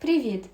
Привіт!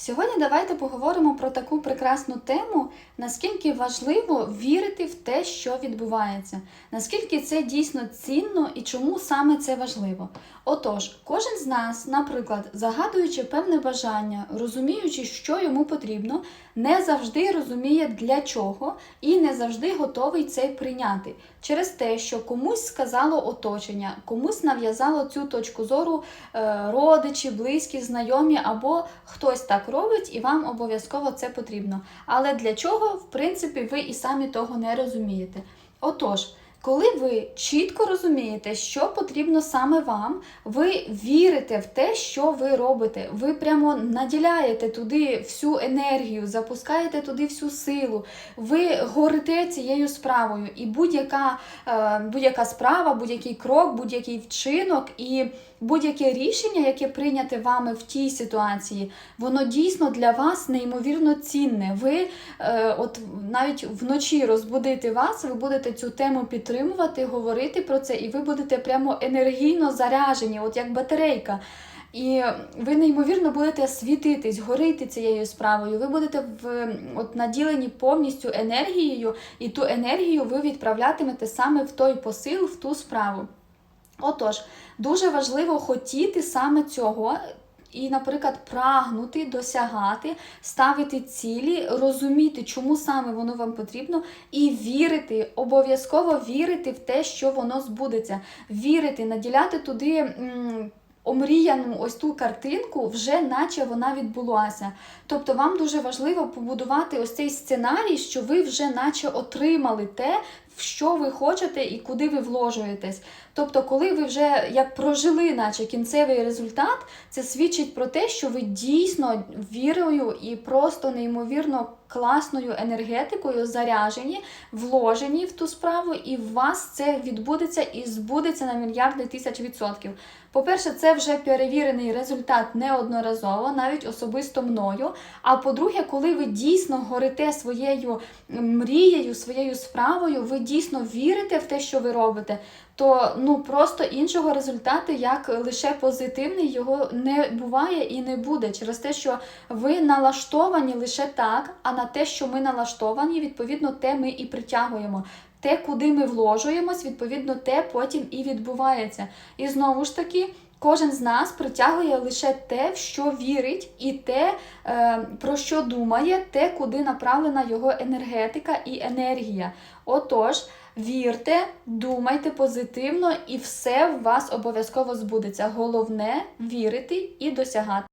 Сьогодні давайте поговоримо про таку прекрасну тему, наскільки важливо вірити в те, що відбувається, наскільки це дійсно цінно і чому саме це важливо. Отож, кожен з нас, наприклад, загадуючи певне бажання, розуміючи, що йому потрібно, не завжди розуміє для чого і не завжди готовий це прийняти через те, що комусь сказало оточення, комусь нав'язало цю точку зору е, родичі, близькі, знайомі, або хтось так робить, і вам обов'язково це потрібно. Але для чого, в принципі, ви і самі того не розумієте. Отож. Коли ви чітко розумієте, що потрібно саме вам, ви вірите в те, що ви робите. Ви прямо наділяєте туди всю енергію, запускаєте туди всю силу, ви горите цією справою. І будь-яка е, будь-яка справа, будь-який крок, будь-який вчинок і будь-яке рішення, яке прийняте вами в тій ситуації, воно дійсно для вас неймовірно цінне. Ви е, от навіть вночі розбудити вас, ви будете цю тему підтримувати, говорити про це, і ви будете прямо енергійно заряжені, от як батарейка. І ви неймовірно будете світитись, горити цією справою. Ви будете в от наділені повністю енергією, і ту енергію ви відправлятимете саме в той посил, в ту справу. Отож, дуже важливо хотіти саме цього. І, наприклад, прагнути, досягати, ставити цілі, розуміти, чому саме воно вам потрібно, і вірити, обов'язково вірити в те, що воно збудеться. Вірити, наділяти туди. Омріяну ось ту картинку, вже наче вона відбулася. Тобто вам дуже важливо побудувати ось цей сценарій, що ви вже наче отримали те, що ви хочете і куди ви вложуєтесь. Тобто, коли ви вже як прожили, наче кінцевий результат, це свідчить про те, що ви дійсно вірою і просто неймовірно класною енергетикою заряжені, вложені в ту справу, і в вас це відбудеться і збудеться на мільярди тисяч відсотків. По-перше, це вже перевірений результат неодноразово, навіть особисто мною. А по-друге, коли ви дійсно горите своєю мрією, своєю справою, ви дійсно вірите в те, що ви робите, то ну просто іншого результату, як лише позитивний, його не буває і не буде через те, що ви налаштовані лише так, а на те, що ми налаштовані, відповідно, те ми і притягуємо. Те, куди ми вложуємось, відповідно, те потім і відбувається. І знову ж таки. Кожен з нас притягує лише те, в що вірить, і те, е, про що думає, те, куди направлена його енергетика і енергія. Отож, вірте, думайте позитивно, і все в вас обов'язково збудеться. Головне вірити і досягати.